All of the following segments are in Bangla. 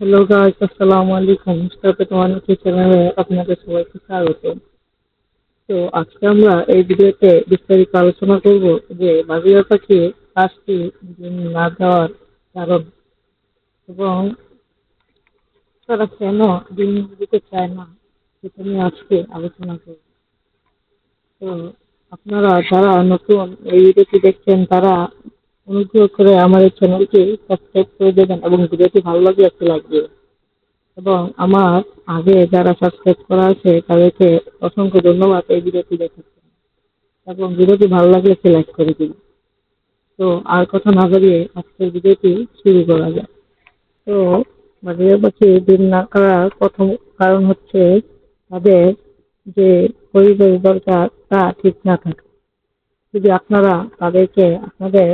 হ্যালো গাইস আসসালামু আলাইকুম মুস্তাফা তোমার চ্যানেলে আপনাদের সবাইকে স্বাগত। তো আজকে আমরা এই ভিডিওতে বিস্তারিত আলোচনা করব যে বাজিয়া পাখি পাঁচটি ডিম না দেওয়ার কারণ এবং তারা কেন ডিম দিতে চায় না সেটা নিয়ে আজকে আলোচনা করব। তো আপনারা যারা নতুন এই ভিডিওটি দেখছেন, তারা অনুগ্রহ করে আমার এই চ্যানেলটি সাবস্ক্রাইব করে দেবেন এবং ভিডিওটি ভালো লাগলে একটি দেবেন। এবং আমার আগে যারা সাবস্ক্রাইব করা আছে, তাদেরকে অসংখ্য ধন্যবাদ এই ভিডিওটি দেখার জন্য। এবং ভিডিওটি ভালো লাগলে একটি লাইক করে দিন তো আর কথা না বাড়িয়ে আজকের ভিডিওটি শুরু করা যায় তো বাজারের পাখি ডিম না করার প্রথম কারণ হচ্ছে তাদের যে পরিবেশ দরকার তা ঠিক না থাকে। যদি আপনারা তাদেরকে আপনাদের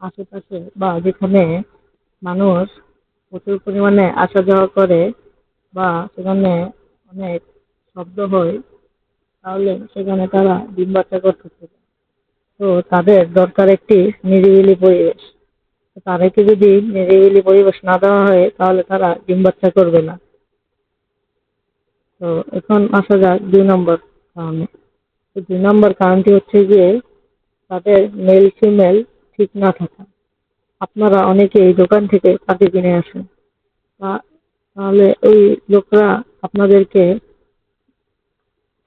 আশেপাশে বা যেখানে মানুষ প্রচুর পরিমাণে আসা যাওয়া করে বা সেখানে অনেক শব্দ হয়, তাহলে সেখানে তারা ডিম বাচ্চা করতে পারে তো তাদের দরকার একটি নিরিবিলি পরিবেশ। তাদেরকে যদি নিরিবিলি পরিবেশ না দেওয়া হয়, তাহলে তারা ডিম বাচ্চা করবে না। তো এখন আসা যাক দুই নম্বর কারণে। তো দুই নম্বর কারণটি হচ্ছে গিয়ে তাদের মেল ফিমেল ঠিক না থাকা। আপনারা অনেকেই দোকান থেকে পাখি কিনে আসেন। তাহলে ওই লোকরা আপনাদেরকে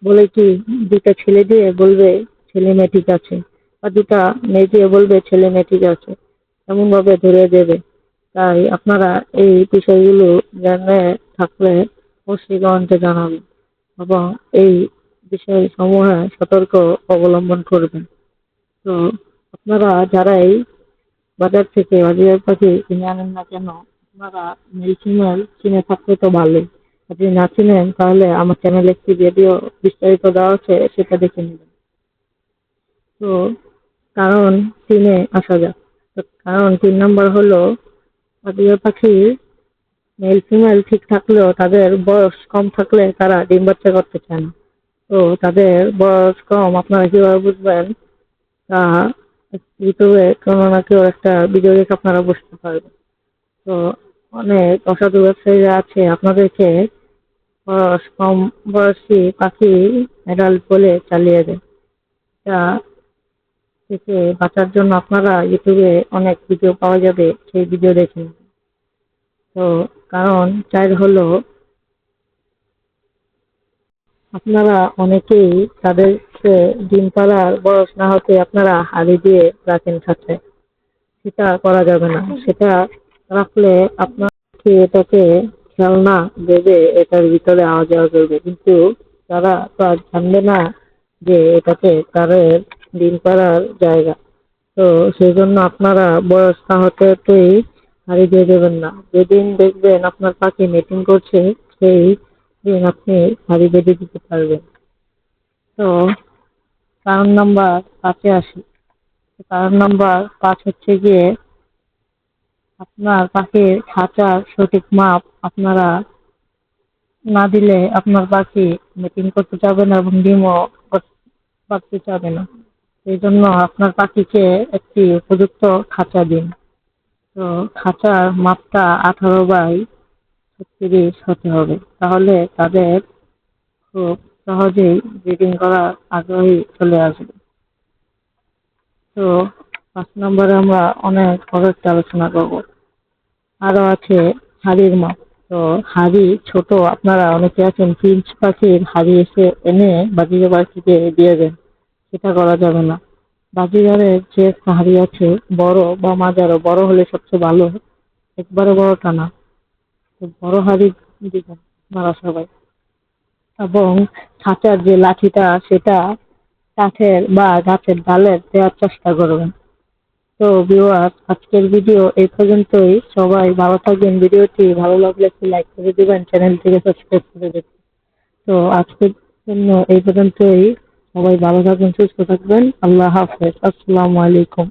বলে কি দুটা ছেলে দিয়ে বলবে, ছেলে মেয়ে ঠিক আছে। বা দুটা মেয়ে দিয়ে বলবে, ছেলে মেয়ে ঠিক আছে। এমনভাবে ধরে দেবে। তাই আপনারা এই বিষয়গুলো জেনে থাকলে কমেন্টে জানাবেন এবং এই বিষয় সমূহে সতর্ক অবলম্বন করবেন। তো আপনারা যারাই বাজার থেকে বাজার পাখি কিনে আনেন না কেন, আপনারা ফিমেল চিনে থাকলে তো ভালোই যদি না চিনেন তাহলে আমার চ্যানেলে একটি ভিডিও বিস্তারিত দেওয়া আছে, সেটা দেখে নেবেন। তো কারণ তিনে আসা যাক। কারণ তিন নম্বর হলো বাজিয়া পাখি মেল ফিমেল ঠিক থাকলেও তাদের বয়স কম থাকলে তারা ডিম বাচ্চা করতে চায় না। তো তাদের বয়স কম, আপনারা কীভাবে বুঝবেন? তা ইউটিউবে কোনো না কেউ একটা ভিডিও দেখে আপনারা বুঝতে পারবেন। তো অনেক অসাধু ব্যবসায়ীরা আছে, আপনাদেরকে বয়স, কম বয়সী পাখি অ্যাডাল্ট বলে চালিয়ে দেয় তা থেকে বাঁচার জন্য আপনারা ইউটিউবে অনেক ভিডিও পাওয়া যাবে, সেই ভিডিও দেখে। তো কারণ চার হলো, আপনারা অনেকেই তাদেরকে ডিম পাড়ার বয়স না হতে আপনারা হাড়ি দিয়ে রাখেন সাথে। সেটা করা যাবে না। সেটা রাখলে আপনার এটাকে খেলনা দেবে, এটার ভিতরে আওয়া যাওয়া করবে। কিন্তু তারা তো আর জানবে না যে এটাকে তাদের ডিম পাড়ার জায়গা। তো সেই জন্য আপনারা বয়স না হতে হতেই হারিয়ে দিয়ে দেবেন না। যেদিন দেখবেন আপনার পাখি মিটিং করছে, সেই দিন আপনি হাড়ি বেঁধে দিতে পারবেন। তো কারণ নাম্বার পাঁচে আসি। কারণ নাম্বার পাঁচ হচ্ছে গিয়ে আপনার পাখির খাঁচার সঠিক মাপ আপনারা না দিলে আপনার পাখি মিটিং করতে চাবে না এবং ডিমও পারতে চাবে না। সেই জন্য আপনার পাখিকে একটি উপযুক্ত খাঁচা দিন। তো খাঁচার মাপটা আঠারো বাই ছত্রিশ হতে হবে। তাহলে তাদের খুব সহজেই ব্রিডিং করার আগ্রহী চলে আসবে। তো, পাঁচ নম্বরে আমরা অনেক খরচ আলোচনা করব। আরও আছে হাড়ির মাপ। তো, হাড়ি ছোট, আপনারা অনেকে আছেন পিঞ্চ পাখির হাড়ি এসে এনে বাজিয়ে পাখিকে দিয়ে দেন, সেটা করা যাবে না। বাজিগারের যে হাড়ি আছে, বড় বা মাঝারো, বড় হলে সবচেয়ে ভালো একবারে বড়টা না। বড় হাড়ি দিবেন সবাই। এবং খাঁচার যে লাঠিটা, সেটা কাঠের বা গাছের ডালের দেওয়ার চেষ্টা করবেন। তো ভিউয়ার আজকের ভিডিও এই পর্যন্তই। সবাই ভালো থাকবেন। ভিডিওটি ভালো লাগলে একটু লাইক করে দেবেন, চ্যানেলটিকে সাবস্ক্রাইব করে দেবেন। তো আজকের জন্য এই পর্যন্তই। সবাই ভালো থাকবেন, সুস্থ থাকবেন। আল্লাহ হাফেজ। আসসালামু আলাইকুম।